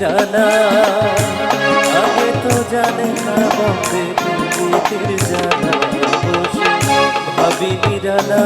জানা। আগে তো জানে না বম্বে তুমি জানা। বসে ভাবি জানা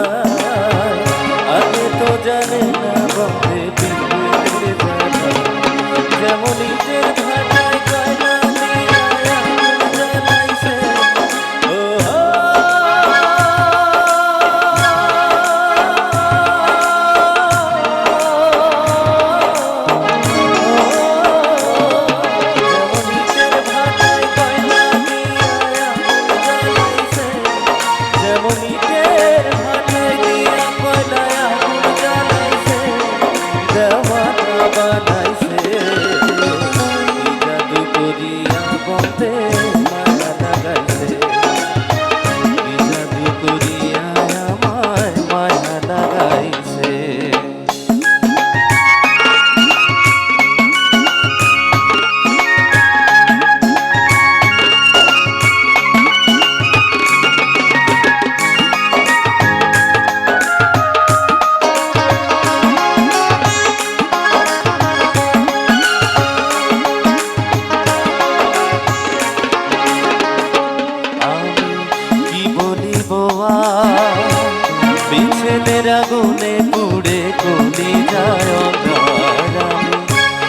আগুনে পুড়ে কলি যায় আমি।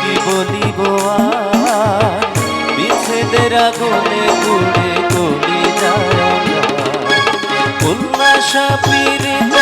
কি বলিব বিচ্ছেদের আগুনে পুড়ে কলি যায় উল্লাস পীড়িত